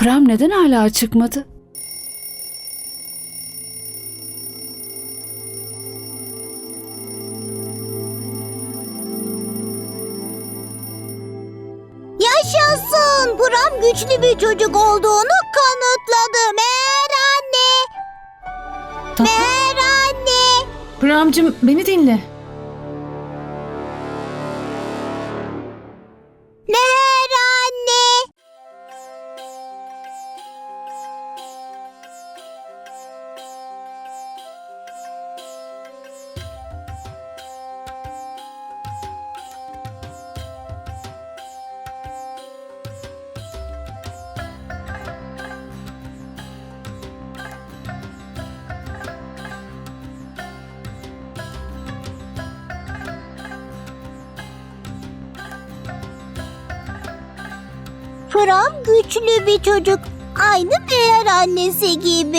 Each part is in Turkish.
Pram neden hala çıkmadı? Yaşasın! Pram güçlü bir çocuk olduğunu kanıtladı. Meğer anne! Tatlım. Meğer anne! Pramcığım beni dinle. Pram güçlü bir çocuk. Aynı meğer annesi gibi.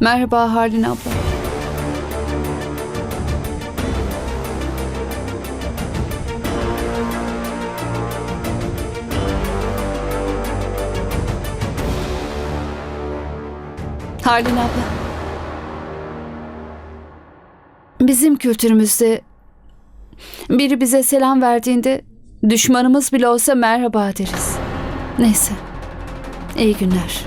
Merhaba Harlin abla. Harlin abla. Bizim kültürümüzde biri bize selam verdiğinde düşmanımız bile olsa merhaba deriz. Neyse. İyi günler.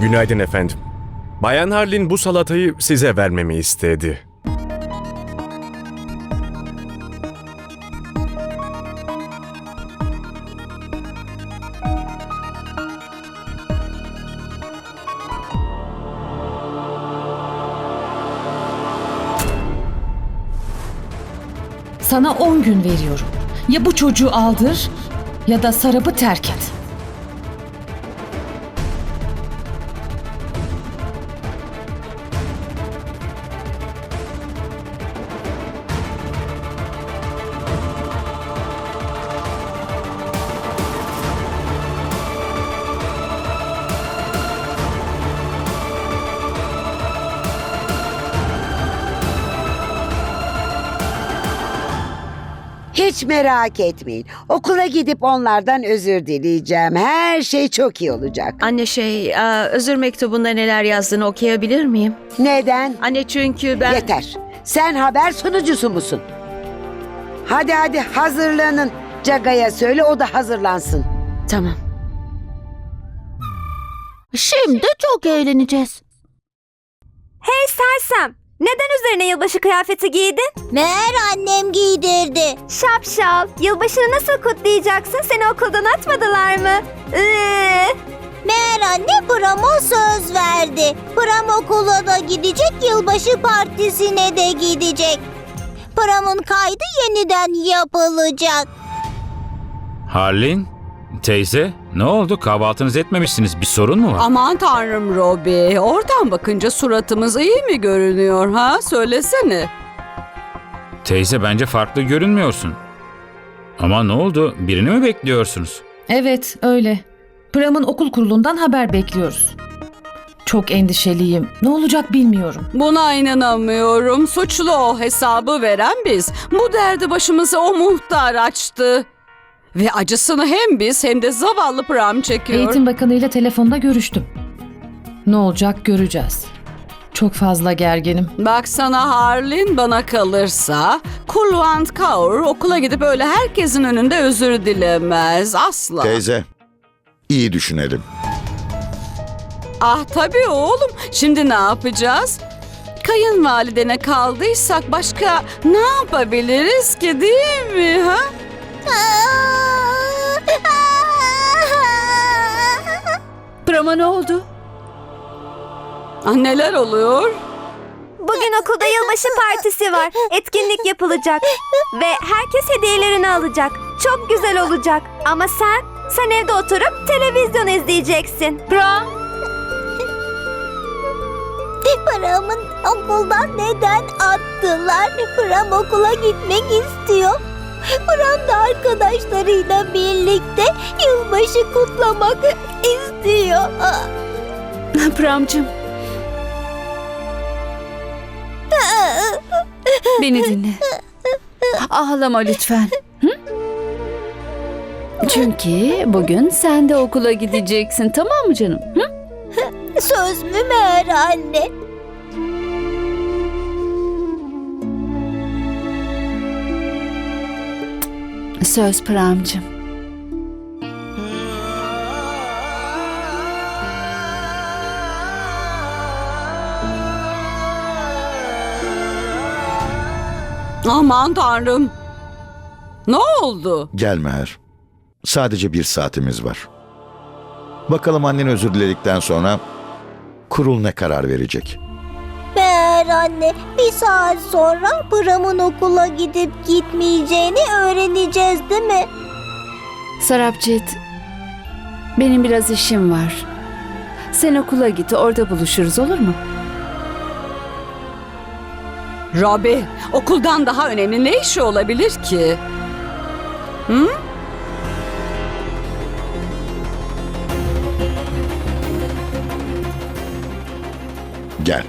Günaydın efendim. Bayan Harlin bu salatayı size vermemi istedi. Sana 10 gün veriyorum. Ya bu çocuğu aldır ya da Sarap'ı terk et. Hiç merak etmeyin. Okula gidip onlardan özür dileyeceğim. Her şey çok iyi olacak. Anne şey, aa, özür mektubunda neler yazdığını okuyabilir miyim? Neden? Anne çünkü ben... Yeter. Sen haber sunucusu musun? Hadi hadi hazırlanın. Caga'ya söyle o da hazırlansın. Tamam. Şimdi çok eğleneceğiz. Hey sersem! Neden üzerine yılbaşı kıyafeti giydin? Meğer annem giydirdi. Şapşal, yılbaşını nasıl kutlayacaksın? Seni okuldan atmadılar mı? Iıı. Meğer anne Pram'a söz verdi. Pram okula da gidecek, yılbaşı partisine de gidecek. Pram'ın kaydı yeniden yapılacak. Harlin, teyze ne oldu? Kahvaltınızı etmemişsiniz. Bir sorun mu var? Aman tanrım Robbie. Oradan bakınca suratımız iyi mi görünüyor ha? Söylesene. Teyze bence farklı görünmüyorsun. Ama ne oldu? Birini mi bekliyorsunuz? Evet öyle. Pram'ın okul kurulundan haber bekliyoruz. Çok endişeliyim. Ne olacak bilmiyorum. Buna inanamıyorum. Suçlu o hesabı veren biz. Bu derdi başımıza o muhtar açtı. Ve acısını hem biz hem de zavallı Pram çekiyor. Eğitim Bakanı ile telefonda görüştüm. Ne olacak göreceğiz. Çok fazla gerginim. Baksana Harlin bana kalırsa Kulwant Kaur okula gidip öyle herkesin önünde özür dilemez asla. Teyze, iyi düşünelim. Ah tabii oğlum. Şimdi ne yapacağız? Kayınvalidene kaldıysak başka ne yapabiliriz ki değil mi ha? Pram'a ne oldu? Ah, neler oluyor? Bugün okulda yılbaşı partisi var. Etkinlik yapılacak. Ve herkes hediyelerini alacak. Çok güzel olacak. Ama sen, Sen evde oturup televizyon izleyeceksin. Pram, Pram'ın okuldan neden attılar? Pram okula gitmek istiyor. Arkadaşlarıyla birlikte yılbaşı kutlamak istiyor. Pramcığım. Beni dinle. Ağlama lütfen. Hı? Çünkü bugün sen de okula gideceksin tamam mı canım? Hı? Söz mü meğer anne? Söz Pramcığım. Aman tanrım. Ne oldu? Gel Meher. Sadece bir saatimiz var. Bakalım annen özür diledikten sonra kurul ne karar verecek? Meğer anne bir saat sonra Pram'ın okula gidip gitmeyeceğini öğreneceğiz değil mi? Sarapcit, benim biraz işim var. Sen okula git, orada buluşuruz olur mu? Robbie, okuldan daha önemli ne işi olabilir ki? Hı? Gel.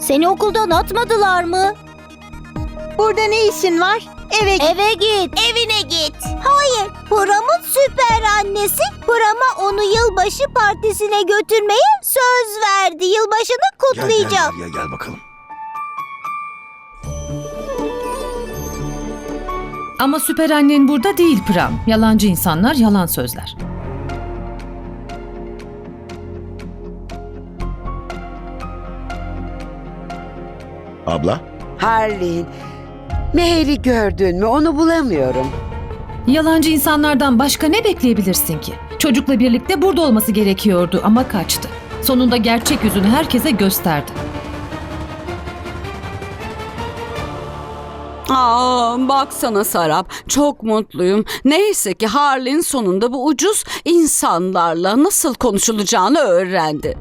Seni okuldan atmadılar mı? Burada ne işin var? Eve git. Eve git. Evine git. Hayır, Pram'ın süper annesi Pram'a onu yılbaşı partisine götürmeye söz verdi. Yılbaşını kutlayacak. Gel, gel, gel bakalım. Ama süper annen burada değil Pram. Yalancı insanlar, yalan sözler. Abla, Harlin, Meher'i gördün mü? Onu bulamıyorum. Yalancı insanlardan başka ne bekleyebilirsin ki? Çocukla birlikte burada olması gerekiyordu ama kaçtı. Sonunda gerçek yüzünü herkese gösterdi. Aa, baksana Sarap, çok mutluyum. Neyse ki Harlin sonunda bu ucuz insanlarla nasıl konuşulacağını öğrendi.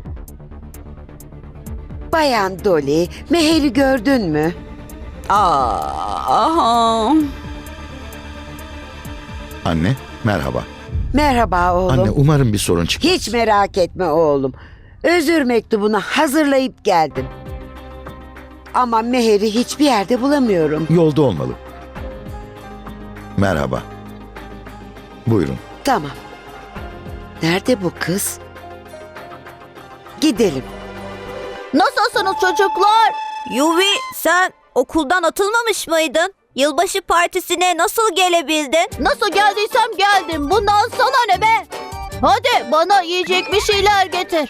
Bayan Dolly, Meher'i gördün mü? Aa, aha. anne merhaba. Merhaba oğlum. Anne umarım bir sorun çıkmaz. Hiç merak etme oğlum. Özür mektubunu hazırlayıp geldim. Ama Meher'i hiçbir yerde bulamıyorum. Yolda olmalı. Merhaba. Buyurun. Tamam. Nerede bu kız? Gidelim. Nasılsınız çocuklar? Yuvi sen okuldan atılmamış mıydın? Yılbaşı partisine nasıl gelebildin? Nasıl geldiysem geldim. Bundan sana ne be? Hadi bana yiyecek bir şeyler getir.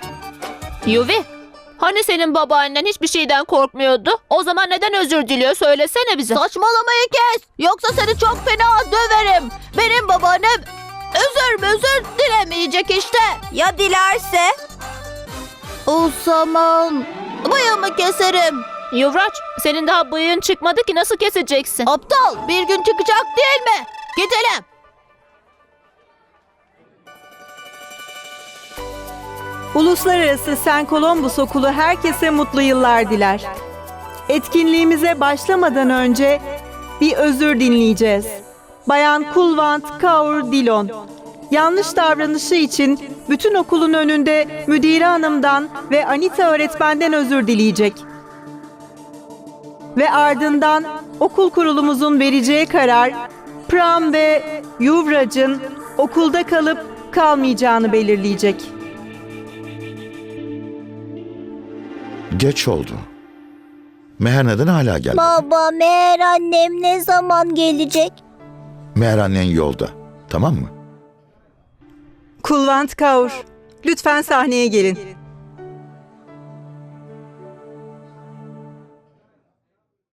Yuvi, hani senin babaannen hiçbir şeyden korkmuyordu? O zaman neden özür diliyor söylesene bize. Saçmalamayı kes. Yoksa seni çok fena döverim. Benim babaannem özür özür dilemeyecek işte. Ya dilerse? O zaman bıyığımı keserim. Yuvraç, senin daha bıyığın çıkmadı ki nasıl keseceksin? Aptal bir gün çıkacak değil mi? Gidelim. Uluslararası Sen Columbus Okulu herkese mutlu yıllar diler. Etkinliğimize başlamadan önce bir özür dinleyeceğiz. Bayan Kulvant Kaur Dilon. Yanlış davranışı için bütün okulun önünde müdire hanımdan ve Anita öğretmenden özür dileyecek. Ve ardından okul kurulumuzun vereceği karar Pram ve Yuvraj'ın okulda kalıp kalmayacağını belirleyecek. Geç oldu. Meher neden hala gelmedi? Baba, meğer annem ne zaman gelecek? Meher annen yolda. Tamam mı? Kulvant Kaur, lütfen sahneye gelin.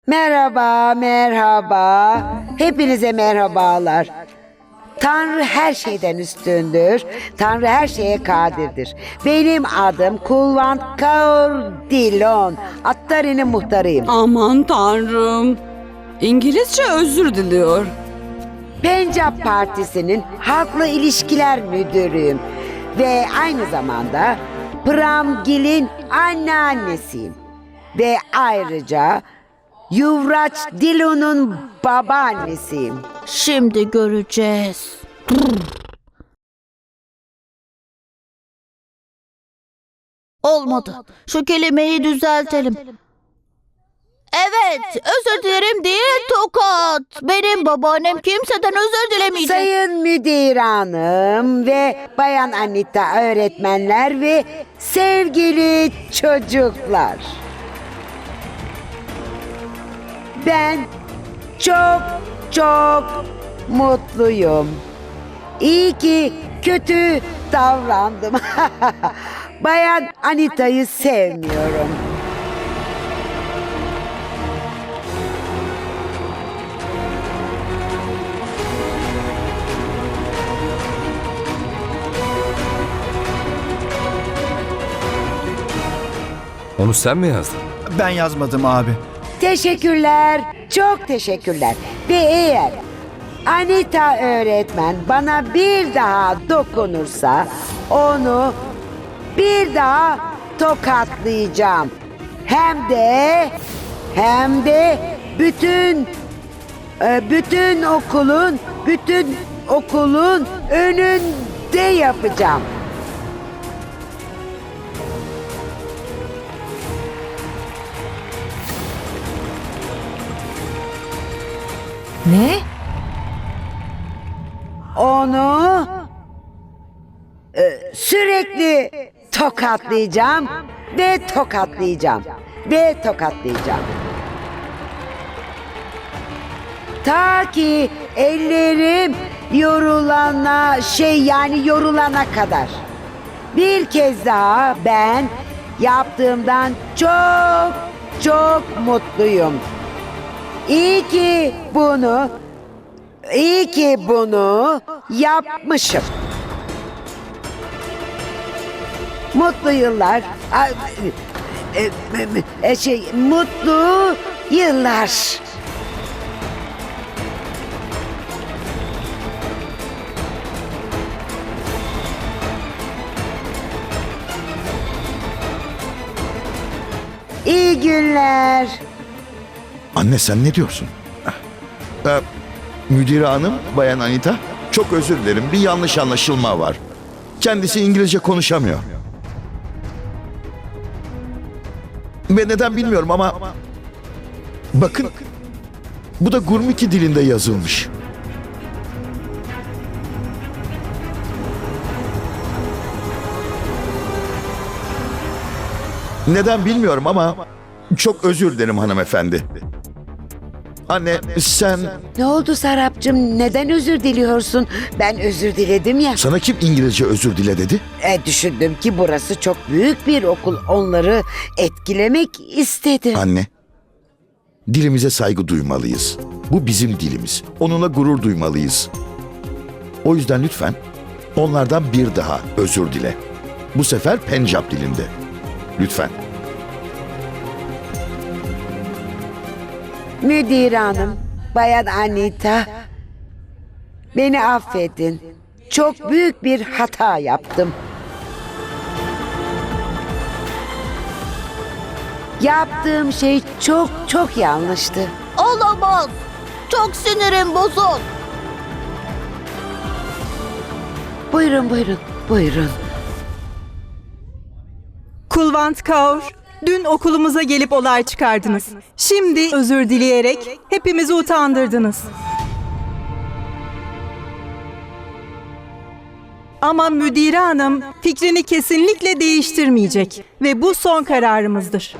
Merhaba, merhaba. Hepinize merhabalar. Tanrı her şeyden üstündür. Tanrı her şeye kadirdir. Benim adım Kulvant Kaur Dilon. Attari'nin muhtarıyım. Aman tanrım. İngilizce özür diliyor. Pencap Partisi'nin halkla ilişkiler müdürüyüm. Ve aynı zamanda Pram Gil'in anneannesiyim. Ve ayrıca Yuvraç Dilon'un babaannesiyim. Şimdi göreceğiz. Olmadı. Şu kelimeyi düzeltelim. Evet, özür dilerim değil tokat. Benim babaannem kimseden özür dilemeyecek. Sayın Müdür Hanım ve Bayan Anita öğretmenler ve sevgili çocuklar. Ben çok çok mutluyum. İyi ki kötü davrandım. Bayan Anita'yı sevmiyorum. Onu sen mi yazdın? Ben yazmadım abi. Teşekkürler. Çok teşekkürler. Ve eğer Anita öğretmen bana bir daha dokunursa onu bir daha tokatlayacağım. Hem de hem de bütün e, bütün okulun bütün okulun önünde yapacağım. Ne? Onu e, sürekli tokatlayacağım ve tokatlayacağım ve tokatlayacağım. Ta ki ellerim yorulana şey yani yorulana kadar. Bir kez daha ben yaptığımdan çok çok mutluyum. İyi ki bunu İyi ki bunu yapmışım. Mutlu yıllar. E, e, şey mutlu yıllar. İyi günler. Anne sen ne diyorsun? Ee, müdür hanım, bayan Anita. Çok özür dilerim. Bir yanlış anlaşılma var. Kendisi İngilizce konuşamıyor. Ve neden bilmiyorum ama... Bakın, bu da Gurmiki dilinde yazılmış. Neden bilmiyorum ama çok özür dilerim hanımefendi. Anne sen Ne oldu Sarapcığım? Neden özür diliyorsun? Ben özür diledim ya. sana kim İngilizce özür dile dedi? E, düşündüm ki burası çok büyük bir okul. Onları etkilemek istedim. Anne, dilimize saygı duymalıyız. Bu bizim dilimiz. Onunla gurur duymalıyız. O yüzden lütfen onlardan bir daha özür dile. Bu sefer Pencap dilinde. Lütfen. Müdür hanım, bayan Anita, beni affedin. Çok büyük bir hata yaptım. Yaptığım şey çok çok yanlıştı. Olamaz. Çok sinirim bozuk. Buyurun buyurun buyurun. Kulvant Kaur, dün okulumuza gelip olay çıkardınız. Şimdi özür dileyerek hepimizi utandırdınız. Ama müdire hanım fikrini kesinlikle değiştirmeyecek ve bu son kararımızdır.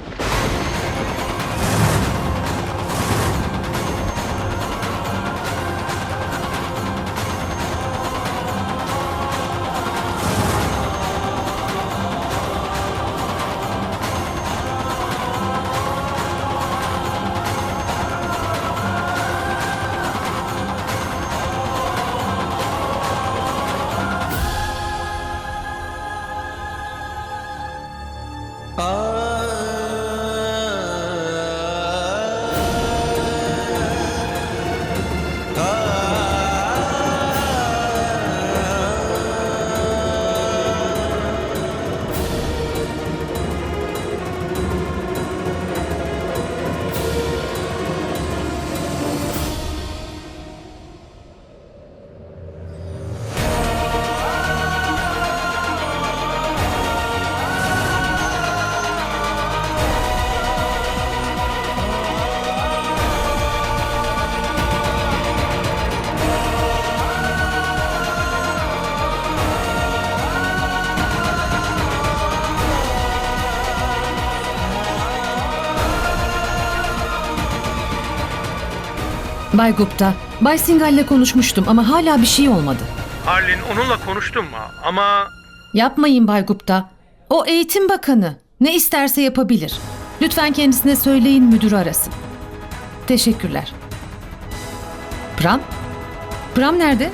Bay Gupta, Bay Singal'le konuşmuştum ama hala bir şey olmadı. Harlin onunla konuştum? Ama... Yapmayın Bay Gupta. O eğitim bakanı. Ne isterse yapabilir. Lütfen kendisine söyleyin müdür arasın. Teşekkürler. Pram? Pram nerede?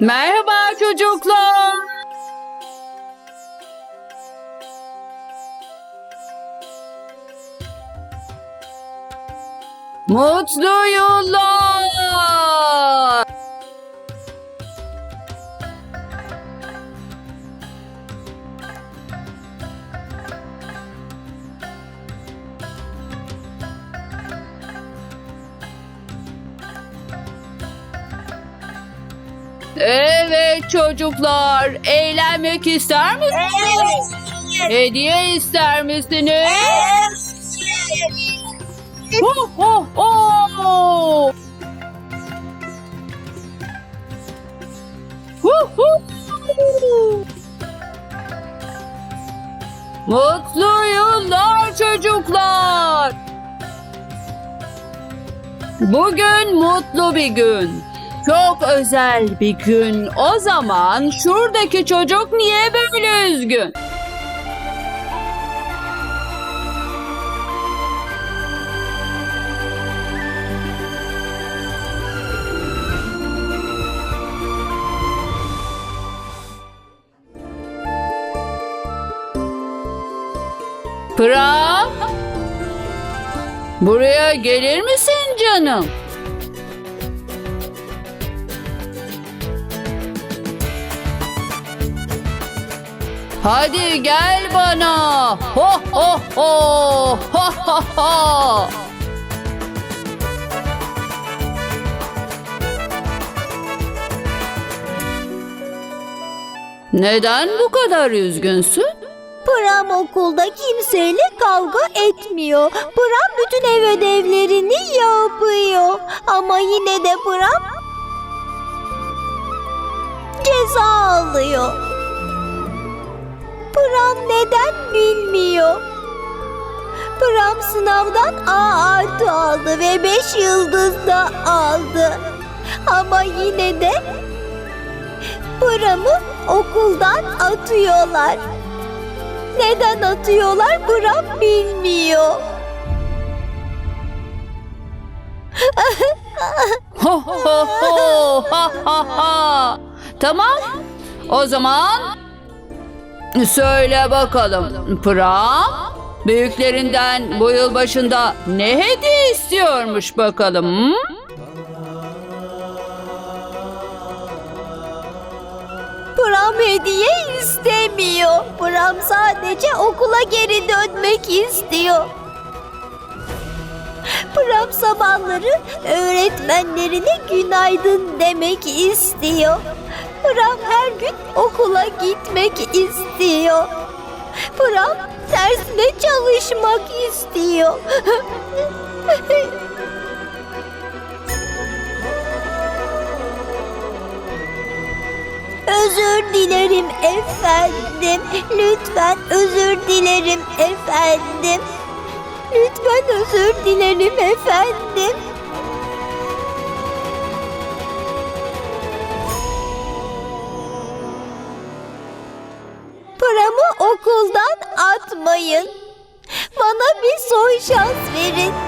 Merhaba çocuklar. Mutlu yıllar. Çocuklar, eğlenmek ister misiniz? Hediye ister misiniz? Ho ho ho! Hu hu! Mutlu yıllar çocuklar. Bugün mutlu bir gün. Çok özel bir gün. O zaman şuradaki çocuk niye böyle üzgün? Pram? Buraya gelir misin canım? Hadi gel bana. Ho ho ho. Ha ha ha. Neden bu kadar üzgünsün? Pram okulda kimseyle kavga etmiyor. Pram bütün ev ödevlerini yapıyor. Ama yine de Pram ceza alıyor. Pram neden bilmiyor. Pram sınavdan A artı aldı ve 5 yıldız da aldı. Ama yine de Pram'ı okuldan atıyorlar. Neden atıyorlar Pram bilmiyor. Ho ho ho. Ha ha ha. Tamam. O zaman söyle bakalım. Pram büyüklerinden bu yıl başında ne hediye istiyormuş bakalım? Pram hediye istemiyor. Pram sadece okula geri dönmek istiyor. Pram sabahları öğretmenlerine günaydın demek istiyor. Pram her gün okula gitmek istiyor. Pram dersine çalışmak istiyor. Özür dilerim efendim. Lütfen özür dilerim efendim. Lütfen özür dilerim efendim. Okuldan atmayın. Bana bir son şans verin.